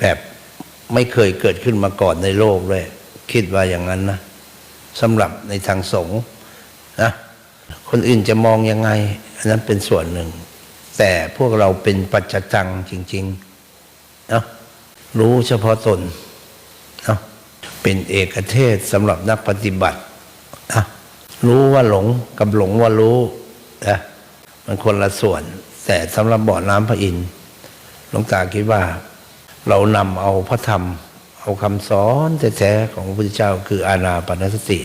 แบบไม่เคยเกิดขึ้นมาก่อนในโลกเลย คิดว่าอย่างนั้นนะสำหรับในทางสงฆ์นะคนอื่นจะมองยังไง อันนั้นเป็นส่วนหนึ่ง แต่พวกเราเป็นปัจจตังจริงๆนะรู้เฉพาะตนนะเป็นเอกเทศสำหรับนักปฏิบัตินะรู้ว่าหลงกับหลงว่ารู้นะมันคนละส่วน แต่สำหรับบ่อน้ำพระอินทร์หลวงตาคิดว่า เรานำเอาพระธรรม เอาคำสอนแท้ๆของพระพุทธเจ้าคืออานาปนสติ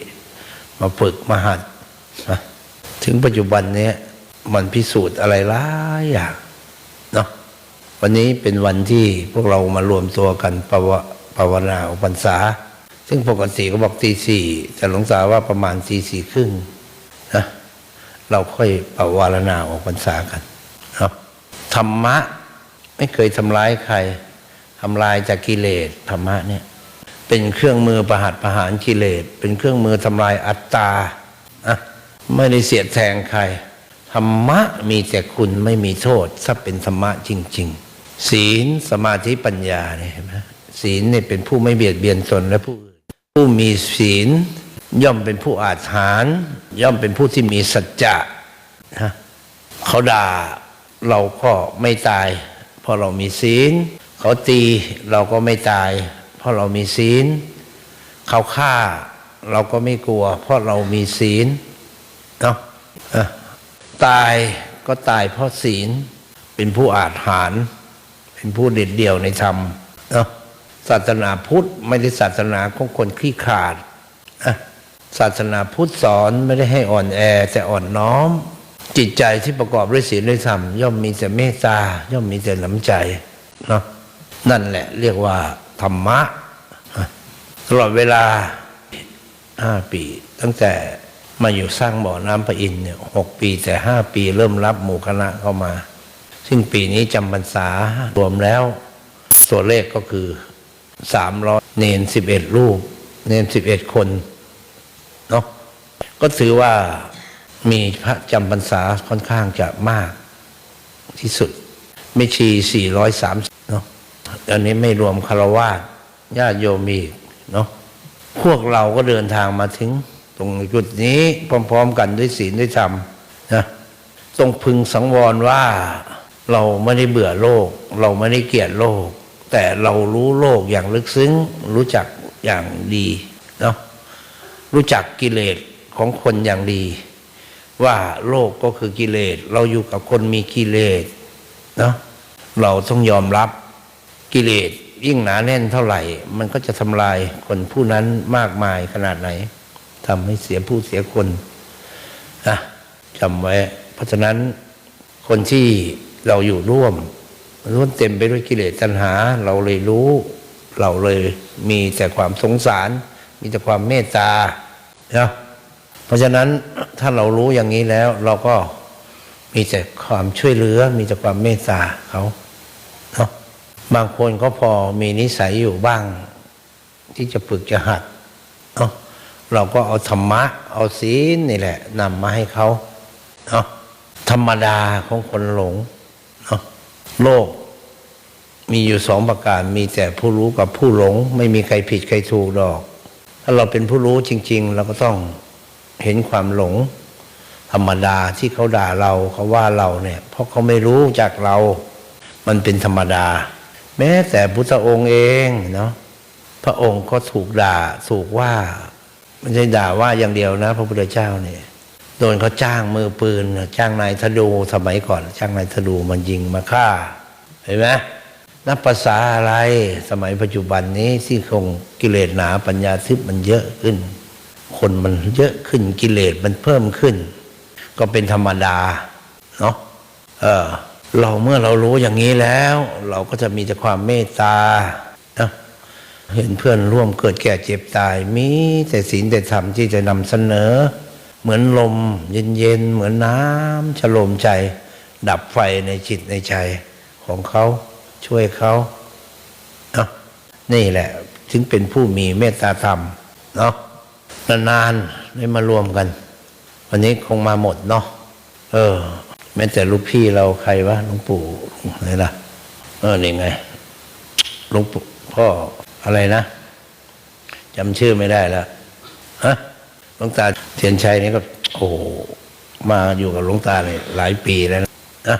มาฝึกมาหัดนะถึงปัจจุบันนี้มันพิสูจน์อะไรหลายอย่างเนาะวันนี้เป็นวันที่พวกเรามารวมตัวกันภาวภาวนาอุปันษา ซึ่งปกติก็บอกตีสี่แต่หลวงตาว่าประมาณตีสี่ครึ่งนะเราค่อยภาวนาออกพรรษากันเนาะธรรมะไม่เคยทำร้ายใครำลายจากกิเลสธรรมะเนี่ยเป็นเครื่องมือประหัตประหารกิเลสเป็นเครื่องมือทำลายอัตตาอะไม่ได้เสียดแทงใคร ธรรมะมีแต่คุณไม่มีโทษ ถ้าเป็นธรรมะจริง ๆ ศีลสมาธิปัญญาเนี่ยเห็นไหมศีลเนี่ยเป็นผู้ไม่เบียดเบียนตนและผู้อื่นผู้มีศีลย่อมเป็นผู้อาจหารย่อมเป็นผู้ที่มีสัจจะนะเขาด่าเราก็ไม่ตายเพราะเรามีศีล เขาตีเราก็ไม่ตาย เพราะเรามีศีล เขาฆ่าเราก็ไม่กลัว เพราะเรามีศีลเนาะตายก็ตายเพราะศีล เป็นผู้อาจหาร เป็นผู้เด็ดเดี่ยวในธรรมเนาะศาสนาพุทธไม่ได้ศาสนาของคนขี้ขลาดศาสนาพุทธสอนไม่ได้ให้อ่อนแอแต่อ่อนน้อม จิตใจที่ประกอบด้วยศีลด้วยธรรมย่อมมีแต่เมตตาย่อมมีแต่น้ำใจเนาะ นั่นแหละเรียกว่าธรรมะตลอดเวลาห้าปี ตั้งแต่มาอยู่สร้างบ่อน้ำพระอินเนี่ยหกปีแต่ห้าปีเริ่มรับหมู่คณะเข้ามา ซึ่งปีนี้จำพรรษารวมแล้ว ตัวเลขก็คือสามร้อยเนนสิบเอ็ดรูป เนนสิบเอ็ดคนเนาะก็ถือว่ามีพระจำพรรษาค่อนข้างจะมากที่สุดไม่ชีสี่ร้อยสาม อันนี้ไม่รวมคารวาสญาติโยมอีกเนาะพวกเราก็เดินทางมาถึง ตรงจุดนี้พร้อม ๆ กันด้วยศีลด้วยธรรมนะต้องพึงสังวรว่าเราไม่ได้เบื่อโลก เราไม่ได้เกลียดโลก แต่เรารู้โลกอย่างลึกซึ้ง รู้จักอย่างดีเนาะรู้จักกิเลสของคนอย่างดี ว่าโลกก็คือกิเลส เราอยู่กับคนมีกิเลสเนาะเราต้องยอมรับ กิเลสยิ่งหนาแน่นเท่าไหร่ มันก็จะทำลายคนผู้นั้นมากมายขนาดไหนทำให้เสียผู้เสียคนนะจำไว้ เพราะฉะนั้นคนที่เราอยู่ร่วมล้วนเต็มไปด้วยกิเลสตัณหา เราเลยรู้ เราเลยมีแต่ความสงสาร มีแต่ความเมตตานะเพราะฉะนั้นถ้าเรารู้อย่างนี้แล้ว เราก็มีแต่ความช่วยเหลือ มีแต่ความเมตตาเขา บางคนก็พอมีนิสัยอยู่บ้าง ที่จะฝึกจะหัดเนาะเราก็เอาธรรมะ เอาศีลนี่แหละนำมาให้เขาเนาะธรรมดาของคนหลงเนาะโลกมีอยู่สองประการมีแต่ผู้รู้กับผู้หลง ไม่มีใครผิดใครถูกดอก ถ้าเราเป็นผู้รู้จริง ๆ เราก็ต้องเห็นความหลง ธรรมดาที่เขาด่าเราเขาว่าเราเนี่ย เพราะเขาไม่รู้จากเรา มันเป็นธรรมดา แม้แต่พุทธองค์เองเนาะพระองค์ก็ถูกด่าถูกว่าไม่ใช่ด่าว่าอย่างเดียวนะ พระพุทธเจ้าเนี่ยโดนเขาจ้างมือปืน จ้างนายธนูสมัยก่อน จ้างนายธนูมันยิงมาฆ่า เห็นไหมนับภาษาอะไรสมัยปัจจุบันนี้ที่คงกิเลสหนาปัญญาทึบมันเยอะขึ้น คนมันเยอะขึ้นกิเลสมันเพิ่มขึ้น ก็เป็นธรรมดาเนาะเออ เราเมื่อเรารู้อย่างนี้แล้ว เราก็จะมีแต่ความเมตตานะเห็นเพื่อนร่วมเกิดแก่เจ็บตาย มีแต่ศีลแต่ธรรมที่จะนำเสนอ เหมือนลมเย็นๆเหมือนน้ำฉโลมใจ ดับไฟในจิตในใจของเขาช่วยเขาเนาะนี่แหละ ถึงเป็นผู้มีเมตตาธรรมเนาะนานๆได้มารวมกัน วันนี้คงมาหมดเนาะเออ แม้แต่ลูกพี่เราใครวะหลวงปู่อะไรล่ะเออนี่ไงหลวงปู่พ่ออะไรนะจำชื่อไม่ได้แล้วฮะหลวงตาเทียนชัยนี่ก็โอ้มาอยู่กับหลวงตาเนี่ยหลายปีแล้วนะนะ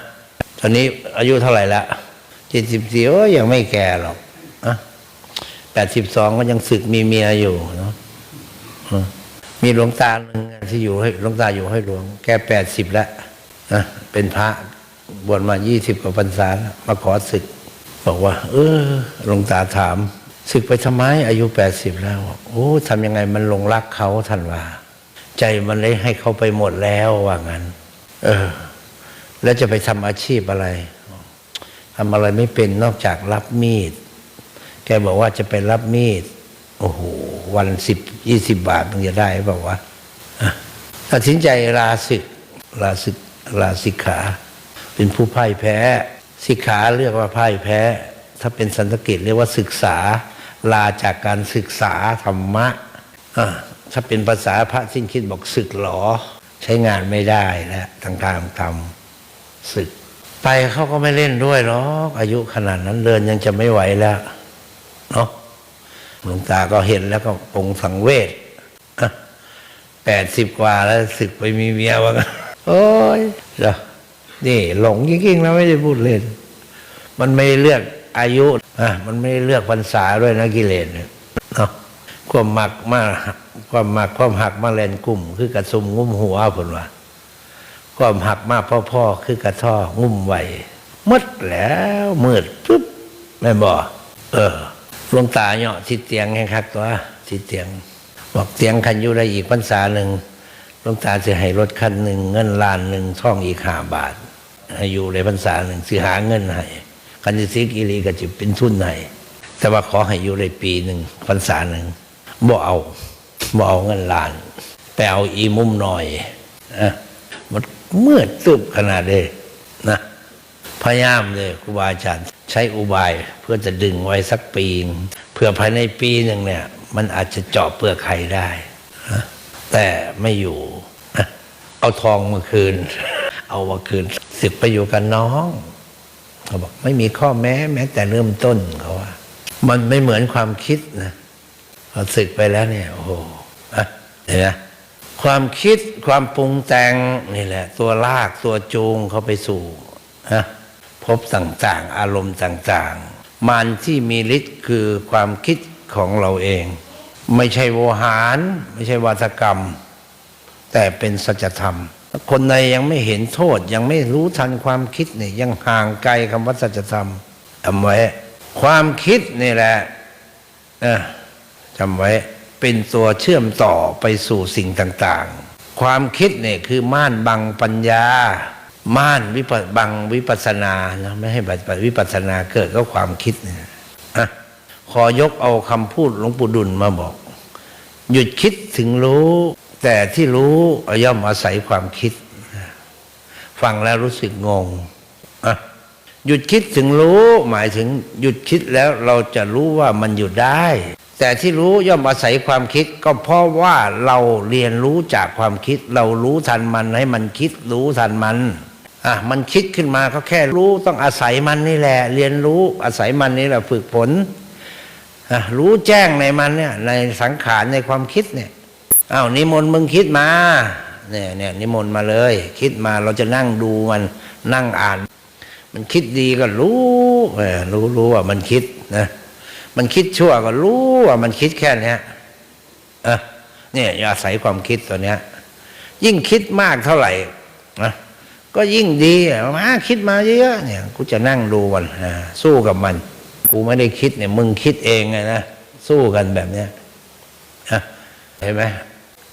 ตอนนี้อายุเท่าไหร่ละเจ็ดสิบสี่โอ้ยังไม่แก่หรอกอะแปดสิบสองก็ยังศึกมีเมียอยู่เนาะมมีหลวงตาหนึ่งที่อยู่ให้หลวงตาอยู่ให้หลวง แกแปดสิบแล้วนะ เป็นพระบวชมายี่สิบกว่าพรรษามาขอศึก บอกว่า เออหลวงตาถามศึกไปทำไม อายุแปดสิบแล้ว โอ้ทำยังไงมันหลงรักเขาท่านว่า ใจมันเลยให้เขาไปหมดแล้วว่างั้น เออ แล้วจะไปทำอาชีพอะไรทำอะไรไม่เป็นนอกจากรับมีด แกบอกว่าจะไปรับมีด โอ้โห วันสิบยี่สิบบาทมันจะได้บอกว่าตัดสินใจลาศึกลาศึก ลาสิกขา เป็นผู้พ่ายแพ้ สิกขาเรียกว่าพ่ายแพ้ ถ้าเป็นสันสกฤตเรียกว่าศึกษา ลาจากการศึกษาธรรมะะถ้าเป็นภาษาพระสิ้นคิดบอกศึกหรอใช้งานไม่ได้แล้วทางการทำศึก ไปเขาก็ไม่เล่นด้วยหรอกอายุขนาดนั้นเดินยังจะไม่ไหวแล้วเนาะหลวงตาก็เห็นแล้วก็ปงสังเวชแปดสิบกว่าแล้วศึกไปมีเมียวะกัน โอ้ยเดี๋ยวนี่ หลงจริงๆแล้วไม่ได้พูดเล่น มันไม่ได้เลือกอายุอะมันไม่ได้เลือกพรรษาด้วยนะกิเลสเนี่ยเนาะความหมักมาความหมักความหักมาแลนกลุ่ม คือกระซุมงุ้มหัวผลว่าความหักมากพ่อๆคือกระท่องุ่มไหวมืดแล้วมืดปุ๊บแม่นบอกเออหลวงตาเนาะที่เตียงแห่งคักตัวที่เตียง บอกเตียงคันอยู่ได้อีกพรรษาหนึ่งห ลวงตาจะให้รถคันหนึ่งเงินล้านหนึ่งท่องอีกห้าบาทให้อยู่ในพรรษาหนึ่งสิหาเงินให้คันจะซื้อกิรีก็จะเป็นทุนให้แต่ว่าขอให้อยู่ในปีหนึ่งพรรษาหนึ่งบ่เอาบ่เอาเงินล้านไปเอาอีมุมหน่อยอะมันเมื่อตึบขนาดเลยนะพยายามเลยครูบาอาจารย์ใช้อุบายเพื่อจะดึงไว้สักปีเพื่อภายในปีหนึ่งเนี่ย มันอาจจะเจาะเปลือกไข่ได้ แต่ไม่อยู่ เอาทองมาคืน เอามาคืนสึกไปอยู่กับน้องเขาบอกไม่มีข้อแม้ แม้แต่เริ่มต้นเขาว่า มันไม่เหมือนความคิดนะพอศึกไปแล้วเนี่ย โอ้โหอะเห็นไหมความคิดความปรุงแต่งนี่แหละ ตัวลากตัวจูงเขาไปสู่นะพบต่างๆ อารมณ์ต่างๆ มันที่มีฤทธิ์คือความคิดของเราเอง ไม่ใช่โวหาร ไม่ใช่วาทกรรม แต่เป็นสัจธรรม คนในยังไม่เห็นโทษ ยังไม่รู้ทันความคิดเนี่ยยังห่างไกลคำว่าสัจธรรมจำไว้ ความคิดนี่แหละจำไว้เป็นตัวเชื่อมต่อไปสู่สิ่งต่าง ๆ ความคิดเนี่ยคือม่านบังปัญญา ม่านวิปบังวิปัสนานะไม่ให้วิปัสนาเกิดก็ความคิดเนี่ย ขอยกเอาคำพูดหลวงปู่ดุลมาบอก หยุดคิดถึงรู้ แต่ที่รู้ย่อมอาศัยความคิด ฟังแล้วรู้สึกงงอะหยุดคิดถึงรู้หมายถึงหยุดคิดแล้วเราจะรู้ว่ามันหยุดได้ แต่ที่รู้ย่อมอาศัยความคิด ก็เพราะว่าเราเรียนรู้จากความคิด เรารู้ทันมันให้มันคิดรู้ทันมันอะมันคิดขึ้นมาก็แค่รู้ต้องอาศัยมันนี่แหละ เรียนรู้อาศัยมันนี่แหละฝึกฝน รู้แจ้งในมันเนี่ย ในสังขารในความคิดเนี่ยอ้าวนิมนต์มึงคิดมาเนี่ยเนี่ยนิมนต์มาเลย คิดมาเราจะนั่งดูมันนั่งอ่าน มันคิดดีก็รู้เออรู้รู้ว่ามันคิดนะมันคิดชั่วก็รู้ว่ามันคิดแค่เนี้ยอะเนี่ยอาศัยความคิดตัวเนี้ย ยิ่งคิดมากเท่าไหร่นะก็ยิ่งดีมาคิดมาเยอะๆเนี่ยกูจะนั่งดูมันสู้กับมัน กูไม่ได้คิดเนี่ย มึงคิดเองไงนะ สู้กันแบบเนี้ยเห็นไหม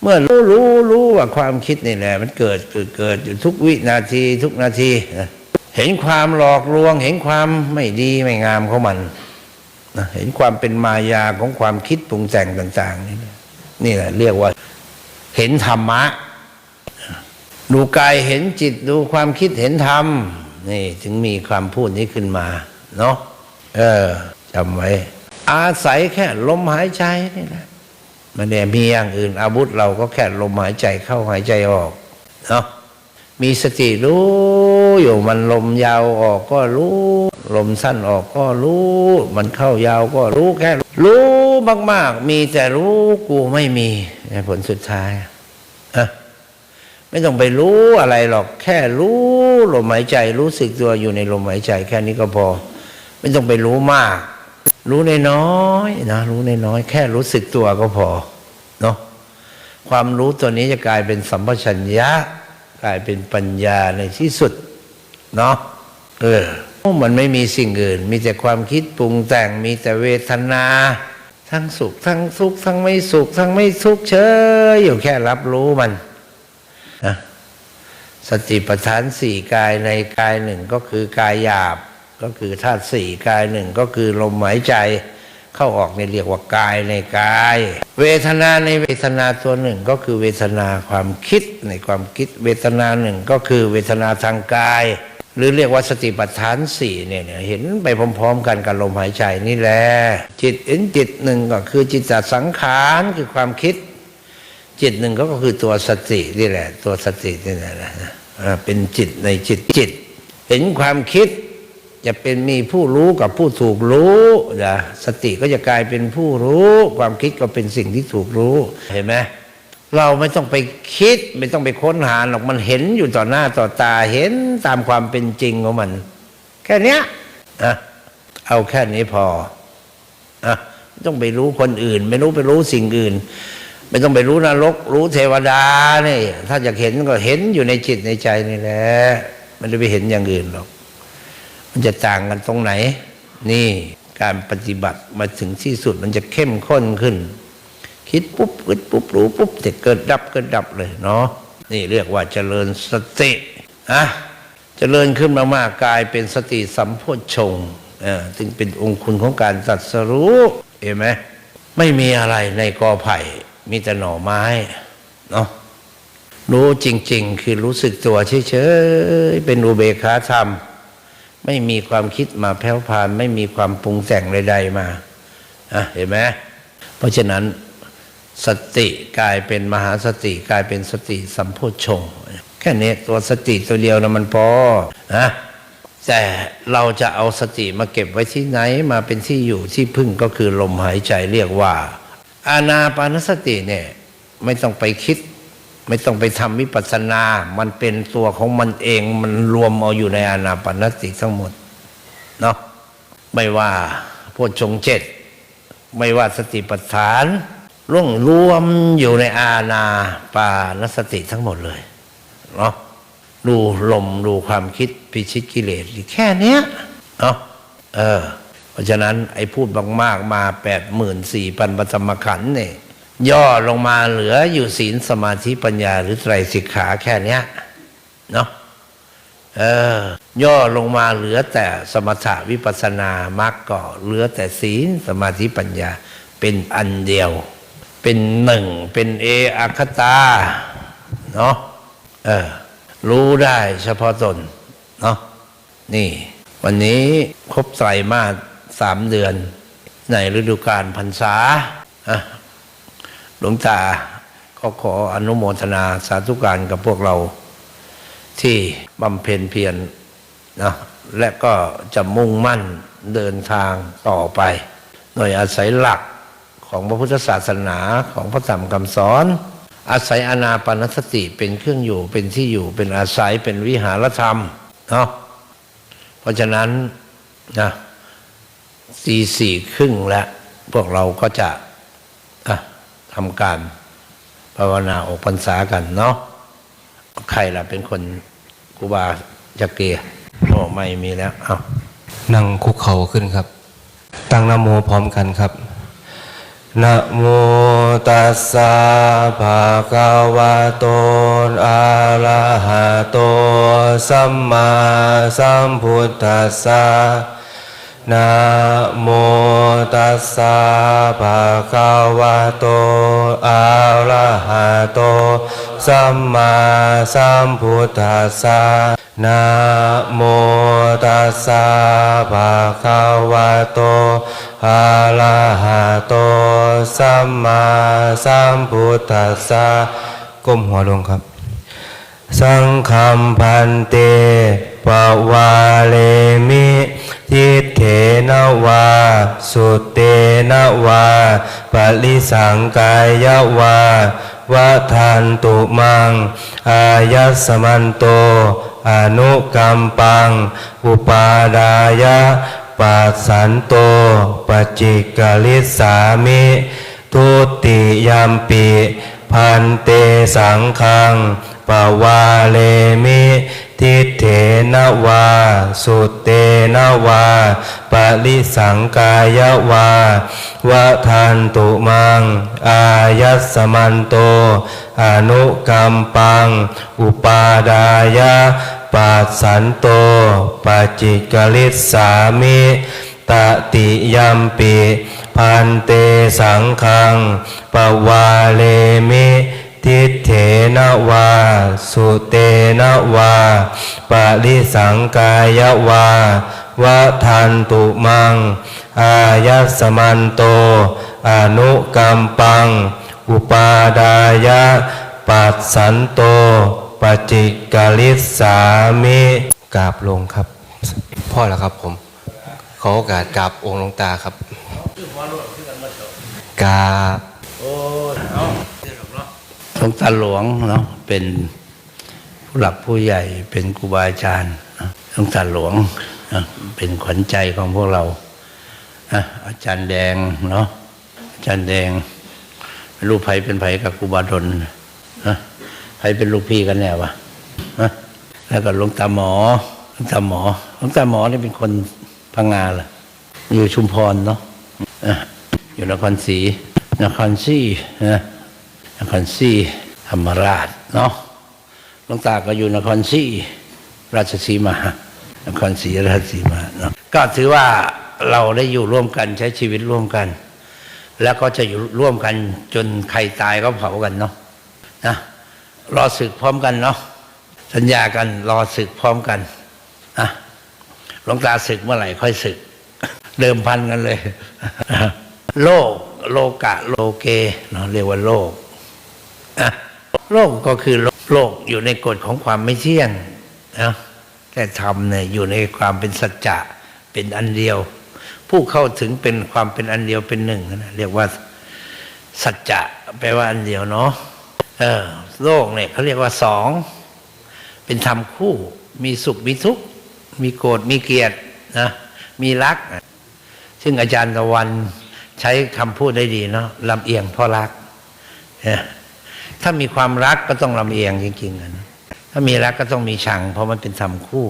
เมื่อรู้รู้รู้ว่าความคิดนี่แหละ มันเกิดเกิดเกิดอยู่ทุกวินาทีทุกนาทีนะเห็นความหลอกลวง เห็นความไม่ดีไม่งามของมันนะเห็นความเป็นมายาของความคิดปรุงแต่งต่าง ๆ นี่นี่แหละ เรียกว่า เห็นธรรมะ ดูกายเห็นจิตดูความคิดเห็นธรรมนี่ ถึงมีความพูดนี้ขึ้นมา เนาะ เออจำไว้ อาศัยแค่ลมหายใจนี่แหละมันเนี่ยมีอย่างอื่น อาวุธเราก็แค่ลมหายใจเข้าหายใจออกเนาะมีสติรู้อยู่มันลมยาวออกก็รู้ ลมสั้นออกก็รู้ มันเข้ายาวก็รู้แค่รู้มาก ๆ มีแต่รู้กูไม่มีผลสุดท้ายอะไม่ต้องไปรู้อะไรหรอก แค่รู้ลมหายใจรู้สึกตัวอยู่ในลมหายใจ แค่นี้ก็พอ ไม่ต้องไปรู้มาก รู้นน้อยนะรู้นน้อยแค่รู้สึกตัวก็พอเนาะความรู้ตัวนี้จะกลายเป็นสัมปชัญญะ กลายเป็นปัญญาในที่สุด เนาะเออมันไม่มีสิ่งอื่น มีแต่ความคิดปรุงแต่งมีแต่เวทนา ทั้งสุข ทั้งทุกข์ทั้งไม่สุข ทั้งไม่ทุกข์เฉยอยู่แค่รับรู้มันนะสติปัฏฐานสี่กายในกายหนึ่งก็คือกายหยาบ ก็คือธาตุสี่กายหนึ่งก็คือลมหายใจเข้าออกในเรียกว่ากายในกาย เวทนาในเวทนาตัวหนึ่งก็คือเวทนาความคิดในความคิดเวทนาหนึ่งก็คือเวทนาทางกาย หรือเรียกว่าสติปัฏฐานสี่เนี่ยเห็นไปพร้อม ๆ กันกับลมหายใจนี่แหละจิตอ็นจิตหนึ่งก็คือจิตตสังขารคือความคิด จิตหนึ่งก็คือตัวสตินี่แหละ ตัวสตินี่แหละนะเป็นจิตในจิตจิต เห็นความคิด จะเป็นมีผู้รู้กับผู้ถูกรู้นะสติก็จะกลายเป็นผู้รู้ ความคิดก็เป็นสิ่งที่ถูกรู้เห็นไหมเราไม่ต้องไปคิด ไม่ต้องไปค้นหาหรอกมันเห็นอยู่ต่อหน้าต่อตาเห็นตามความเป็นจริงของมัน แค่เนี้ยนะเอาแค่นี้พออะไม่ต้องไปรู้คนอื่น ไม่รู้ไปรู้สิ่งอื่น ไม่ต้องไปรู้นรก รู้เทวดานี่ถ้าอยากเห็นก็เห็นอยู่ในจิตในใจนี่แหละมันไม่ไปเห็นอย่างอื่นหรอก มันจะต่างกันตรงไหน นี่การปฏิบัติมาถึงที่สุดมันจะเข้มข้นขึ้น คิดปุ๊บคิดปุ๊บรู้ปุ๊บจะเกิดดับเกิดดับเลยเนาะนี่เรียกว่าเจริญสติอะเจริญขึ้นมามากกลายเป็นสติสัมโพชฌงเออจึงเป็นองค์คุณของการตัดสรู้เห็นไหมไม่มีอะไรในกอไผ่ มีแต่หน่อไม้เนาะรู้จริง ๆ คือรู้สึกตัวเฉยๆเป็นอุเบกขาธรรม ไม่มีความคิดมาแผ่วพาน ไม่มีความปรุงแต่งใดๆมาอะเห็นไหมเพราะฉะนั้นสติกลายเป็นมหาสติกลายเป็นสติสัมโพชฌงค์แค่นี้ตัวสติตัวเดียวนะมันพอนะแต่เราจะเอาสติมาเก็บไว้ที่ไหนมาเป็นที่อยู่ที่พึ่งก็คือลมหายใจเรียกว่า อานาปานสติเนี่ย ไม่ต้องไปคิด ไม่ต้องไปทำวิปัสสนา มันเป็นตัวของมันเอง มันรวมเอาอยู่ในอานาปนสติทั้งหมด เนาะ ไม่ว่าโพชฌงเจ็ดไม่ว่าสติปัฏฐานร่วงรวมอยู่ในอาณาปานสติทั้งหมดเลย เนาะ ดูลมดูความคิดพิชิตกิเลสแค่เนี้ย เนาะ เออ เพราะฉะนั้นไอ้พูดมากๆมาแปดหมื่นสี่พันปฐมขันเนี่ย ย่อลงมาเหลืออยู่ศีลสมาธิปัญญาหรือไตรสิกขาแค่เนี้ยเนาะเออย่อลงมาเหลือแต่สมถะวิปัสสนามรรคก็เหลือแต่ศีลสมาธิปัญญาเป็นอันเดียว เป็นหนึ่ง เป็นเออัคตาเนาะเออรู้ได้เฉพาะตนเนาะนี่ วันนี้ครบไตรมาสสามเดือน ในฤดูกาลพรรษาอะ หลวงตาก็ขออนุโมทนาสาธุการกับพวกเราที่บำเพ็ญเพียรนะและก็จะมุ่งมั่นเดินทางต่อไป โดยอาศัยหลักของพระพุทธศาสนาของพระธรรมคำสอน อาศัยอนาปนสติเป็นเครื่องอยู่เป็นที่อยู่เป็นอาศัยเป็นวิหารธรรมเนาะเพราะฉะนั้นนะตีสี่ครึ่งแล้ว พวกเราก็จะ ทำการภาวนาออกพรรษากันเนาะใครล่ะเป็นคนครูบาจักเกียโอ้ไม่มีแล้วเอานั่งคุกเข่าขึ้นครับ ตั้งนโมพร้อมกันครับนะโมตัสสะภะคะวะโตอะระหะโตสัมมาสัมพุทธัสสะ นะโมตัสสะภะคะวะโตอะระหะโตสัมมาสัมพุทธัสสะนะโมตัสสะภะคะวะโตอะระหะโตสัมมาสัมพุทธัสสะก้มหัวลงครับ สังฆัมพันเตปวาเลมิ ทิเถนวา สุเตนวาปลิสังกายวาวะทันตุมัง อายัสมันโต อนุกรรมปัง อุปาดายะปัสสันโตปจิกลิสามิทุติยัมปิพันเตสังขังปวาเลมิ ทิเถนวา สุเตนวาปลิสังกายวาวะทันตุมัง อายัสมันโต อนุกรรมปัง อุปาดายะปัสสันโตปจิกลิสสามิตติยัมปิ พันเตสังขังปวาเลมิ ทิเถนวา สุเตนวาปริสังกายวาวะทันตุมัง อายัสมันโต อนุกรรมปัง อุปาดายะ ปัสสันโต ปจิกลิสามิกราบลงครับ พ่อแล้วครับผม ขอโอกาสกราบองค์หลวงตาครับกราบห ลวงตาหลวงเนาะเป็นผู้หลักผู้ใหญ่เป็นครูบาอาจารย์หลวงตาหลวงเป็นขวัญใจของพวกเราอาจารย์แดงเนาะอาจารย์แดงไม่รู้ไผเป็นไผกับครูบาดลนะไผเป็นลูกพี่กันแน่วะแล้วก็หลวงตาหมอหลวงตาหมอหลวงตาหมอนี่เป็นคนพังงาเหรอยู่ชุมพรเนาะอะอยู่นครศรีนครศรีนะ นครศรีธรรมราชเนาะหลวงตาก็อยู่นครศรีราชสีมานครศรีราชสีมาเนาะก็ถือว่าเราได้อยู่ร่วมกันใช้ชีวิตร่วมกัน แล้วก็จะอยู่ร่วมกันจนใครตายก็เผากันเนาะนะรอศึกพร้อมกันเนาะสัญญากันรอศึกพร้อมกันนะหลวงตาศึกเมื่อไหร่ค่อยศึก เดิมพันกันเลย โลกโลกะโลเกเนาะเรียกว่าโลก โลกก็คือโลกอยู่ในกฎของความไม่เที่ยงนะแต่ธรรมเนี่ยอยู่ในความเป็นสัจจะเป็นอันเดียว ผู้เข้าถึงเป็นความเป็นอันเดียวเป็นหนึ่งนะเรียกว่าสัจจะแปลว่าอันเดียวเนาะเออโลกเนี่ยเขาเรียกว่าสองเป็นธรรมคู่ มีสุขมีทุกข์มีโกรธมีเกลียดนะมีรัก ซึ่งอาจารย์ตะวันใช้คำพูดได้ดีเนาะลำเอียงเพราะรักเนี่ย ถ้ามีความรักก็ต้องลำเอียงจริงๆนะถ้ามีรักก็ต้องมีชัง เพราะมันเป็นธรรมคู่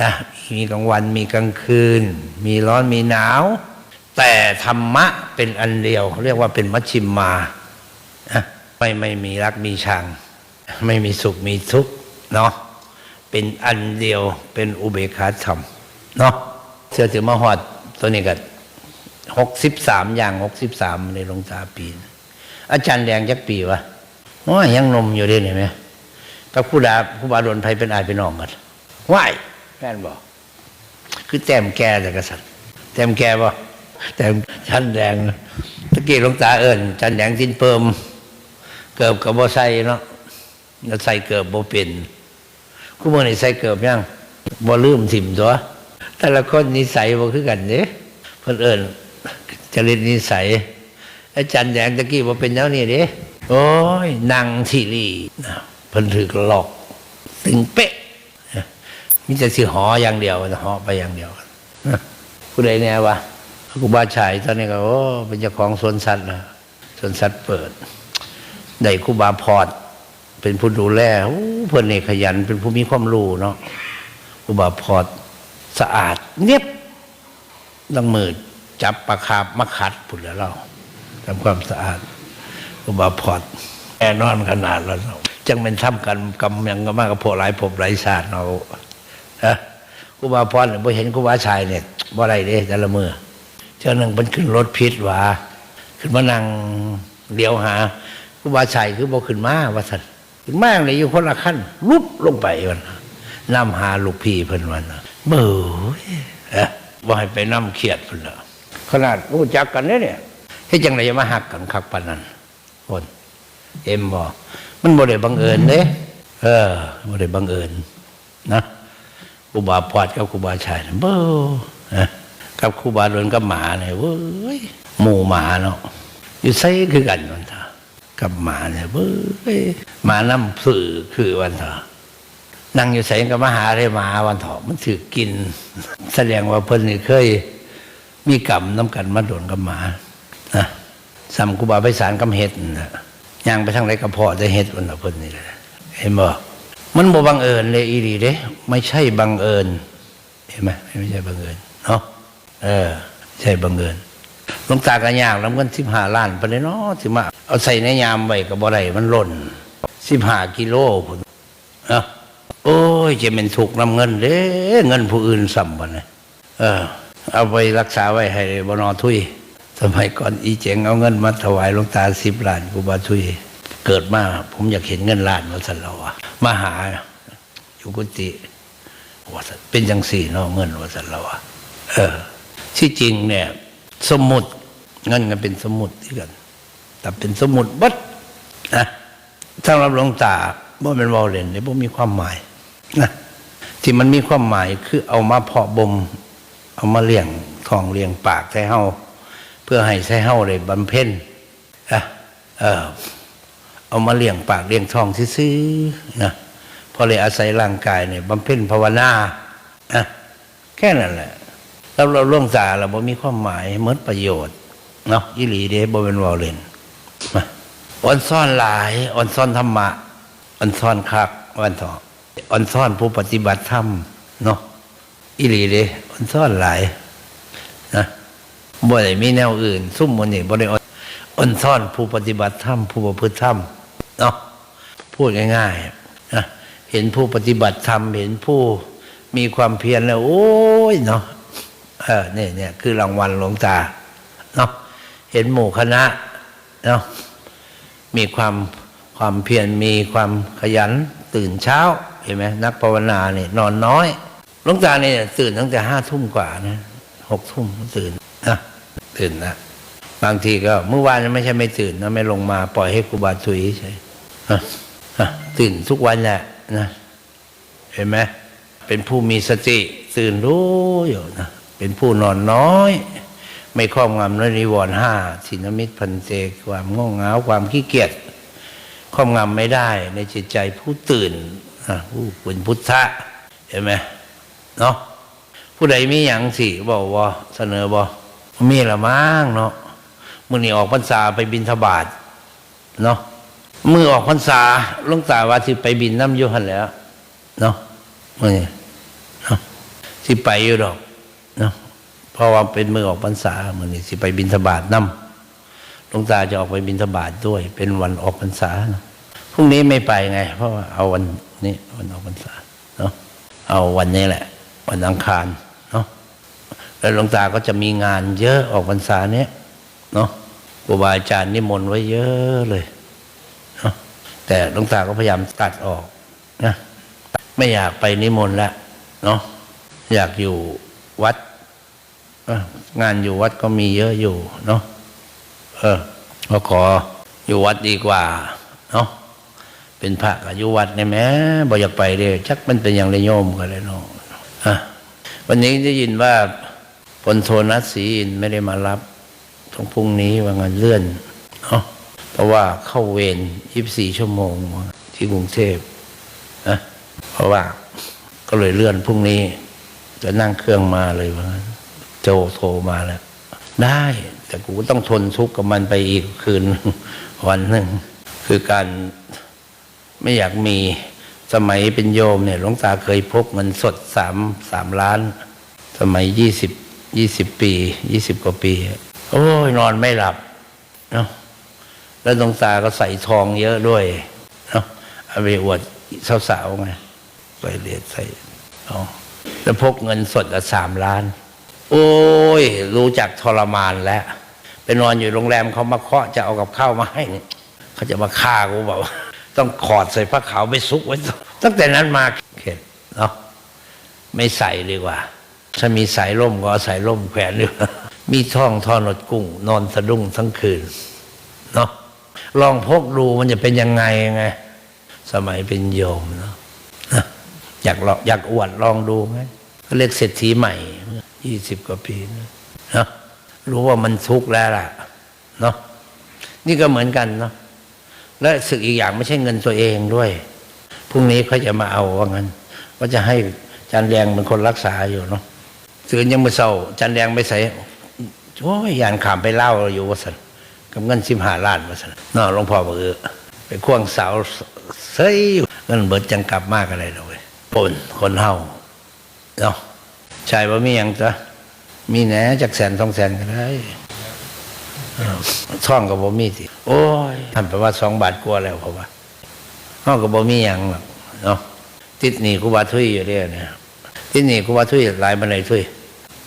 นะมีกลางวันมีกลางคืน มีร้อนมีหนาว แต่ธรรมะเป็นอันเดียว เรียกว่าเป็นมัชชิมมาไม่ไม่มีรักมีชัง ไม่มีสุขมีทุกข์เนาะเป็นอันเดียวเป็นอุเบกขาธรรมเนาะเชื่อถือมาหอดตัวนี้กันหกสิบสามอย่างหกสิบสามในหลวงตาปีนอาจารย์แดงจักปีวะ โอ้ยยังนมอยู่ด้เนี่ยไหมพระผู้ดาผู้บาดลไพเป็นอายเป็นน้องกันว่ายแม่นบอก คือแต้มแก่แต่กษัตริย์แต้มแก่บ่แต้มชันแดงตะกี้หลวงตาเอิญจันแดงสิ้นเปิมเกิบกับบ่ใส่เนาะแล้วใส่เกิบบ่เป็นคู่มือนี่ใส่เกิบยังบ่ลืมถิ่มตัวแต่ละคนนิสัยบ่คือกันเด้เพิ่นเอิญจริตนิสัยอาจารย์แดงตะกี้ว่เป็นแล้วนี่เด้ โอ้ยนางทีรีเพิ่นถือหลอกตึงเป๊ะมิจะสิหออย่างเดียวหอไปอย่างเดียวผู้ใดแน่วะครูบาชายตอนนี้ก็โอ้เป็นเจ้าของสวนสัตว์นะสวนสัตว์เปิดได้คูบาพอด เป็นผู้ดูแลโอ้เพิ่นนี่ขยัน เป็นผู้มีความรู้เนาะคูบาพอดสะอาดเนียบต้องมือจับปลาคาบมาขัดผุดแล้วเราทำความสะอาด อุบาพอดแน่นอนขนาดแล้วจังเป็นทำกันกำยังก็มากกับพวกหลายภพหลายชาติเราฮะอุบาพรเนี่ยพอเห็นกุบาชายเนี่ยบ่ไรเด้แต่ละมือเจ้านึ่งมันขึ้นรถพิษว่าขึ้นมานั่งเดียวหากุบาชายคือบ่ขึ้นมาว่าสันขึ้นมาเลยอยู่คนละขั้นลุบลงไปวันน่ะนำหาลูกพี่เพิ่นวันน่ะเบื่อฮะว่าให้ไปน้ำเขียดเพุ่นละขนาดรู้จักกันเนี่ยเนี่ยที่จังไรมาหักกันคักปานนั้น คนเอ็มบอกมันบ่ได้บังเอิญเด้เออไม่ได้บังเอิญนะครูบาพอดกับครูบาชายเบ้อนะกับครูบาโดนกับหมาเนี่ยเว้ยหมู่หมาเนาะอยู่ไซคือกันวันเถอะกับหมาเนี่ยเบ้ยหมาน้ำสื่อคือวันเถอะนั่งอยู่ใส่กับมหาได้หมาวันเถอะมันถือกิน แสดงว่าเพิ่นนี่เคย มีกรรมน้ำกันมาโดนกับหมานะ สัมครูบาไปสารกำเฮ็ดนะย่างไปทางไรกระเพาะจะเฮ็ดวันละเพิ่นนี่แหละเห็นบ่มันบ่บังเอิญเลยอีหลีเด้ไม่ใช่บังเอิญเห็นไหมไม่ใช่บังเอิญเนาะเออ ใช่บังเอิญลงตาก็ย่างแล้วเงินสิบห้าล้านไปเลยเนาะสิมาเอาใส่ในยามไว้กับบ่ได้มันหล่นสิบห้ากิโลพุ่นเนาะโอ้ยจะเป็นถูกข์นำเงินเด้เงินผู้อื่นสัมบันนะเออ เอาไปรักษาไว้ให้บนอทุย สมัยก่อนอีเจงเอาเงินมาถวายหลวงตาสิบล้านกูบาทุย เกิดมาผมอยากเห็นเงินล้านว่าสันเราอะมาหาอยู่กุฏิว่าซั่นเป็นจังสี่เนาะเงินว่าสันเราอะเออ ที่จริงเนี่ย สมุดเงินกันเป็นสมุดที่กัน แต่เป็นสมุดบัดนะสำหรับหลวงตาบ่เป็นวอลเลนเนี่ยบ่มีความหมายนะที่มันมีความหมายคือเอามาเพาะบ่มเอามาเลี้ยงทองเลี้ยงปากใส่เฮา เพื่อให้ใส่เฮาได้บำเพ็ญอะเออเอามาเลี้ยงปากเลี้ยงท้องซื่อๆนะพอเลยอาศัยร่างกายเนี่ยบำเพ็ญภาวนาอะแค่นั้นแหละแล้วเราล่วงตาเราบ่มีความหมายเหมือนประโยชน์เนาะยิลีเด้บ่เป็นวอลเลนมาอ่อนซ่อนหลายอ่อนซ่อนธรรมะอ่อนซ่อนคักวันทองอ่อนซ่อนผู้ปฏิบัติธรรมเนาะอีหลีเด้มันซ่อนหลายนะ บ่ได้มีแนวอื่น ซุ่มมันนี่บ่ได้อ่อนอ่อนซ่อนผู้ปฏิบัติธรรมผู้ประพฤติธรรมเนาะพูดง่ายๆนะเห็นผู้ปฏิบัติธรรมเห็นผู้มีความเพียรแล้ว โอ้ยเนาะเออเนี่ยเนี่ยคือรางวัลหลวงตาเนาะเห็นหมู่คณะเนาะมีความความเพียรมีความขยันตื่นเช้าเห็นไหมนักภาวนาเนี่ยนอนน้อยหลวงตาเนี่ยตื่นตั้งแต่ห้าทุ่มกว่านะหกทุ่มตื่นนะ ตื่นนะบางทีก็เมื่อวานไม่ใช่ไม่ตื่นนะไม่ลงมาปล่อยให้ครูบาทุยใช่ตื่นทุกวันแหละนะเห็นไหมเป็นผู้มีสติ ตื่นรู้อยู่นะเป็นผู้นอนน้อย ไม่ครอบงำในนิวรณ์ห้าสินมิตรพันเตความง่วงเหงาความขี้เกียจครอบงำไม่ได้ ในจิตใจผู้ตื่นผู้เป็นพุทธะเห็นไหมเนาะผู้ใดมีอย่างสิบอกว่าเสนอบอก มีละมั้งเนาะมื่อนี้ออกพรรษาไปบินทบาทเนาะมือออกพรรษาหลวงตาว่าที่ไปบินน้ำยุหันแล้วเนาะมื่อนี้เนาะที่ไปอยู่ดอกเนาะเพราะว่าเป็นมือออกพรรษามื่อนี้สิไปบินทบาทน้ำหลวงตาจะออกไปบินทบาทด้วย เป็นวันออกพรรษานะพรุ่งนี้ไม่ไปไง เพราะว่าเอาวันนี้วันออกพรรษาเนาะเอาวันนี้แหละ วันอังคาร แล้วหลวงตาก็จะมีงานเยอะออกพรรษาเนี้ยเนาะครูบาอาจารย์นิมนต์ไว้เยอะเลยเนาะแต่หลวงตาก็พยายามตัดออกนะไม่อยากไปนิมนต์ละเนาะอยากอยู่วัดงานอยู่วัดก็มีเยอะอยู่เนาะเออก็ขออยู่วัดดีกว่าเนาะเป็นพระก็อยู่วัดในแม้บ่อยากไปเลยชักมันเป็นอย่างไรโยมก็เลยเนาะอะวันนี้ได้ยินว่า พลโทนัสศรีอินไม่ได้มารับตรงพรุ่งนี้ว่างานเลื่อนเนาะเพราะว่าเข้าเวร24ชั่วโมงที่กรุงเทพนะเพราะว่าก็เลยเลื่อนพรุ่งนี้ จะนั่งเครื่องมาเลยว่างั้นโจโทรมาแล้ว ได้ แต่กูต้องทนทุกข์กับมันไปอีกคืนวันหนึ่ง คือการไม่อยากมีสมัยเป็นโยมเนี่ยหลวงตาเคยพกเงินสดสามสามล้าน สมัยยี่สิบ ยี่สิบปียี่สิบกว่าปี โอ้ยนอนไม่หลับเนาะแล้วหลวงตาก็ใส่ทองเยอะด้วยเนาะเอาไปอวดสาวๆไงไปเรียนใส่ทองแล้วพกเงินสดละสามล้าน โอ้ย รู้จักทรมานแล้วไปนอนอยู่โรงแรมเขามาเคาะจะเอากับข้าวมาให้เขาจะมาฆ่ากูบอกว่าต้องขอดใส่ผ้าขาวไปซุกไว้ ตั้งแต่นั้นมาเข็ดเนาะไม่ใส่ดีกว่า ถ้ามีสายร่มก็เอาสายร่มแขวนดีกว่มีท่องทอนดกุ้ง นอนสะดุ้งทั้งคืนเนาะลองพกดูมันจะเป็นยังไงไง สมัยเป็นโยมเนาะอยากลองอยากอวดลองดูไหมก็เรียกเศรษฐีใหม่ยี่สิบกว่าปีนะเนาะรู้ว่ามันทุกข์แล้วล่ะเนาะนี่ก็เหมือนกันเนาะและสึกอีกอย่างไม่ใช่เงินตัวเองด้วยพรุ่งนี้เขาจะมาเอาว่างั้น ก็จะให้จันแดงเป็นคนรักษาอยู่เนาะ ตื่นยังมือเศร้า จันแดงไม่ใส่โอ้ยยานขามไปเล่าอยู่ว่าสันกับเงินสิบห้าล้านว่าสันเนาะหลวงพ่อบอกเออไปควงสาวเซ้ยเงินเบิดจังกลับมากอะไรเลยปนคนเฮาเนาะชายว่ามีอย่างจ้ะมีแหนจากแสนสองแสนก็ได้ท่องกับบ่มีสิโอ้ยทำไปว่าสองบาทกลัวแล้วเพราะว่าห้องกับบ่มียังหรอกเนาะติดหนี่ครูบาทุยอยู่เรื่อยเนี่ย ติดหนี่ครูบาทุยหลายบันไดทุย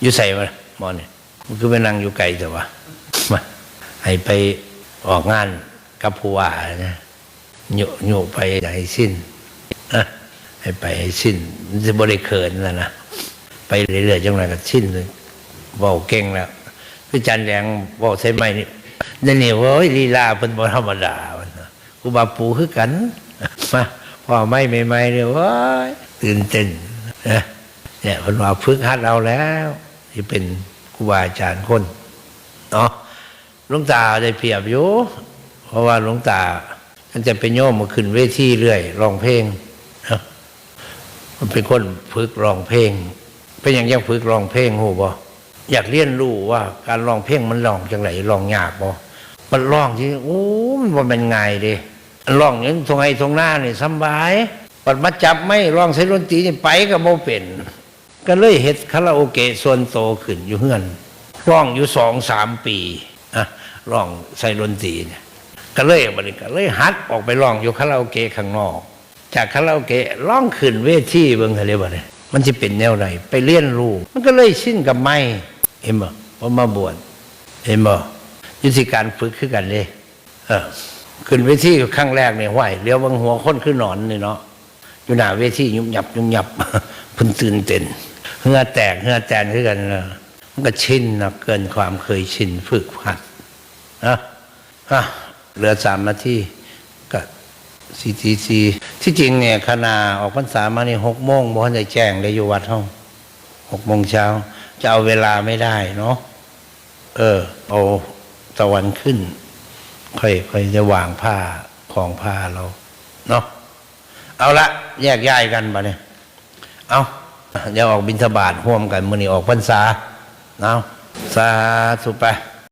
อยู่ใส่มาหมอนี่มันคือไปนั่งอยู่ไกลแต่ว่ามาให้ไปออกงานกับผู้ว่านะโยโยไปให้สิ้นนะให้ไปให้สิ้นมันจะบริเขินนะนะไปเรื่อยๆจังไรก็สิ้นเลยเบาเก่งแล้วพี่จันแดงบอกใช่ไหมนี่เดี๋ยวนี่เว้ยลีลาเป็นบธรรมดาวันกูบาปูคือกันมาพ่อไม่ใหม่เนี่ยว้ยตื่นเต้นนะ เนี่ยพนว่าฝึกหัดเราแล้วที่เป็นครูบาอาจารย์คนเนาะหลวงตาได้เปรียบอยู่เพราะว่าหลวงตาท่านจะเป็นโยมมาขึ้นเวทีเรื่อยร้องเพลงนะมันเป็นคนฝึกร้องเพลง เป็นอย่างยังฝึกร้องเพลงหูบ่อยากเรียนรู้ว่าการร้องเพลงมันร้องจังไรร้องยากบ่มันร้องที่โอ้มันบ่เป็นไงเด้ร้องอย่างทงไห้ทงหน้านี่สบายปัดมาจับไม่ร้องใช้ดนตรีนี่ไปก็บ่เป็น ก็เลยเฮ็ดคาราโอเกะส่วนโตขึ้นอยู่เฮือนร้องอยู่สองสามปีอะร้องใส่ดนตรีเนี่ยก็เลยบันก็เลยหัดออกไปร้องอยู่คาราโอเกะข้างนอก จากคาราโอเกะร้องขึ้นเวทีเบิ่งเขาเรียกว่าไงมันจะเป็นแนวไหนไปเรียนรู้มันก็เลยสิ้นกับไม่เห็นบ่พอมาบวชเห็นบ่ยุทธิการฝึกคือกันเลยเออขึ้นเวทีครั้งแรกเนี่ยไหวเลี้ยวบางหัวคนขึ้นหนอนนี่เนาะอยู่หน้าเวทียุบยับยุบยับเพิ่นตื่นเต้น เหือแตกเหือแตนคือกันนะมันก็ชินนะเกินความเคยชินฝึกหัดนะอะเหลือสามนาทีก็ซีทีซีที่จริงเนี่ยคณะออกพรรษามานี่หกโมงบ่ทันได้แจ้งได้อยู่วัดห้องหกโมงเช้า จะเอาเวลาไม่ได้เนาะเออเอาตะวันขึ้น ค่อยค่อยจะวางผ้าของผ้าเรา เนาะเอาละแยกย้ายกันบะเนี่ยเอา เดี๋ยวออกบินทบาทห่วมกันมือนี้ออกพรรษาเนาะสาธุไป